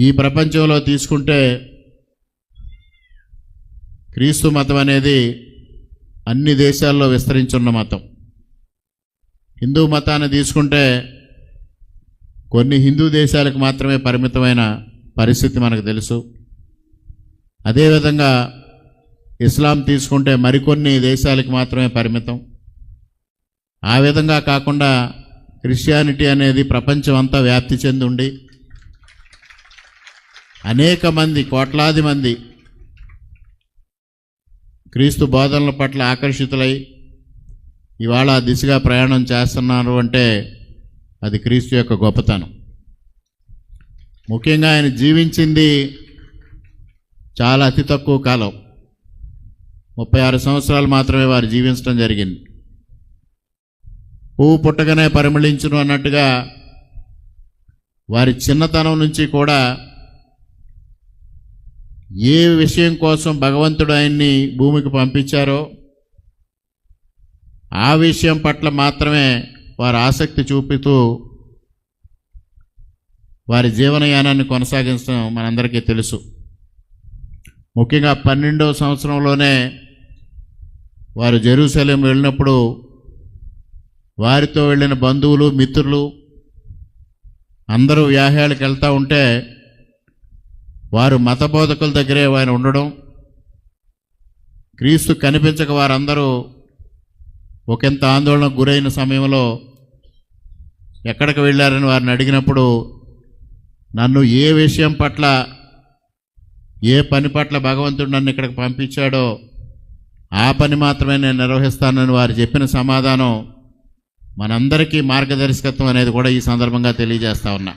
ఈ ప్రపంచంలో తీసుకుంటే క్రీస్తు మతం అనేది అన్ని దేశాల్లో విస్తరించున్న మతం. హిందూ మతాన్ని తీసుకుంటే కొన్ని హిందూ దేశాలకు మాత్రమే పరిమితమైన పరిస్థితి మనకు తెలుసు. అదేవిధంగా ఇస్లాం తీసుకుంటే మరికొన్ని దేశాలకు మాత్రమే పరిమితం. ఆ విధంగా కాకుండా క్రిస్టియానిటీ అనేది ప్రపంచం అంతా వ్యాప్తి చెంది ఉండి అనేక మంది కోట్లాది మంది క్రీస్తు బోధనల పట్ల ఆకర్షితులై ఇవాళ ఆ దిశగా ప్రయాణం చేస్తున్నారు అంటే అది క్రీస్తు యొక్క గొప్పతనం. ముఖ్యంగా ఆయన జీవించింది చాలా అతి తక్కువ కాలం. ముప్పై ఆరు సంవత్సరాలు మాత్రమే వారు జీవించడం జరిగింది. పువ్వు పుట్టగానే పరిమళించును అన్నట్టుగా వారి చిన్నతనం నుంచి కూడా ఏ విషయం కోసం భగవంతుడు ఆయన్ని భూమికి పంపించారో ఆ విషయం పట్ల మాత్రమే వారు ఆసక్తి చూపుతూ వారి జీవనయానాన్ని కొనసాగించడం మనందరికీ తెలుసు. ముఖ్యంగా పన్నెండవ సంవత్సరంలోనే వారు జెరూసలేం వెళ్ళినప్పుడు వారితో వెళ్ళిన బంధువులు మిత్రులు అందరూ వ్యాహ్యాలకు వెళ్తూ ఉంటే వారు మత బోధకుల దగ్గరే ఆయన ఉండడం క్రీస్తు కనిపించక వారందరూ ఒకంత ఆందోళనకు గురైన సమయంలో ఎక్కడికి వెళ్ళారని వారిని అడిగినప్పుడు నన్ను ఏ విషయం పట్ల ఏ పని పట్ల భగవంతుడు నన్ను ఇక్కడికి పంపించాడో ఆ పని మాత్రమే నేను నిర్వహిస్తానని వారు చెప్పిన సమాధానం మనందరికీ మార్గదర్శకత్వం అనేది కూడా ఈ సందర్భంగా తెలియజేస్తా ఉన్నా.